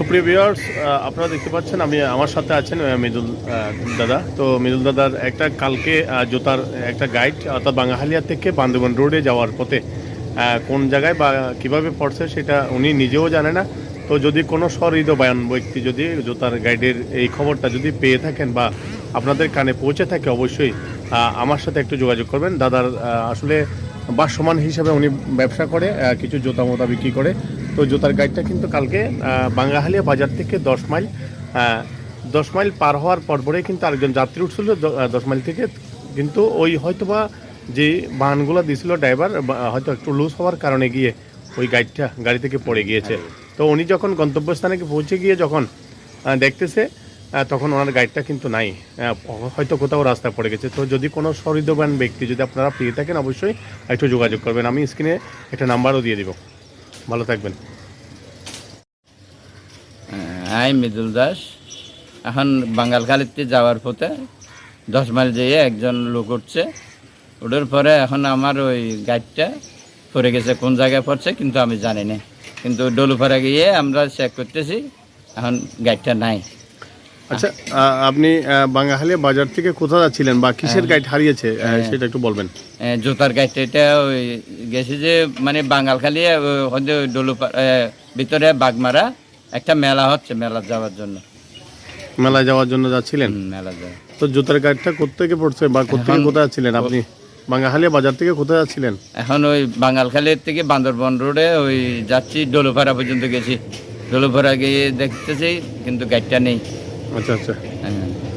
সুপ্রিয় ভিউয়ার্স আপনারা দেখতে পাচ্ছেন আমি আমার সাথে আছেন মৃদুল দাদা। তো মৃদুল দাদার একটা কালকে জুতার একটা গাইড অর্থাৎ বাঙ্গাহালিয়া থেকে বান্দরবান রোডে যাওয়ার পথে কোন জায়গায় বা কীভাবে পড়ছে সেটা উনি নিজেও জানে না। তো যদি কোনো সহৃদয়বান ব্যক্তি যদি জুতার গাইডের এই খবরটা যদি পেয়ে থাকেন বা আপনাদের কানে পৌঁছে থাকে অবশ্যই আমার সাথে একটু যোগাযোগ করবেন। দাদার আহ, আসলে বাসমান হিসাবে উনি ব্যবসা করে কিছু জুতা মোতা বিক্রি করে। তো জুতার গাইডটা কিন্তু কালকে বাঙ্গাহালিয়া বাজার থেকে দশ মাইল দশ মাইল পার হওয়ার পরপরেই কিন্তু আরেকজন যাত্রী উঠছিল দশ মাইল থেকে। কিন্তু ওই হয়তোবা যে বাহনগুলো দিছিল ড্রাইভার হয়তো একটু লুজ হওয়ার কারণে গিয়ে ওই গাইডটা গাড়ি থেকে পড়ে গিয়েছে। তো উনি যখন গন্তব্যস্থানে পৌঁছে গিয়ে যখন দেখতেছে তখন ওনার গাইডটা কিন্তু নাই। হয়তো কোথাও রাস্তায় পড়ে গেছে। তো যদি কোনো সহৃদবান ব্যক্তি যদি আপনারা পেয়ে থাকেন, অবশ্যই একটু যোগাযোগ করবেন। আমি স্ক্রিনে একটা নাম্বারও দিয়ে দিব। ভালো থাকবেন। আই মৃদুল দাস। এখন বাঙ্গালখালিতে যাওয়ার পথে দশ মাইল যেয়ে একজন লোক উঠছে। ওঠার পরে এখন আমার ওই গাইডটা পড়ে গেছে, কোন জায়গায় পড়ছে কিন্তু আমি জানি না। কিন্তু ডলুপাড়া গিয়ে আমরা চেক করতেছি, এখন গাইডটা নাই। আচ্ছা আপনি বাঙ্গাহালিয়া বাজার থেকে কোথাও যাচ্ছিলেন বা কিসের গাইড হারিয়েছে? সেটা একটু বলবেন। জুতার গাইডটা এটা গেছে যে মানে বাঙ্গালখালি ডলুপাড়া ভিতরে বাগমারা একটা মেলা হচ্ছে মেলা যাওয়ার জন্য। মেলায় যাওয়ার জন্য যাচ্ছিলেন? মেলা যায় তো জুতার গাইডটা কোথেকে পড়ছে বা কোথেকে কোথায় যাচ্ছিলেন আপনি? বাঙ্গাহালিয়া বাজার থেকে কোথায় যাচ্ছিলেন? এখন ওই বাঙালখালীর থেকে বান্দরবন রোডে ওই যাচ্ছি ডলুপাড়া পর্যন্ত গেছি। ডলুপাড়া গিয়ে দেখতেছি কিন্তু গাড়িটা নেই। আচ্ছা আচ্ছা। হ্যাঁ।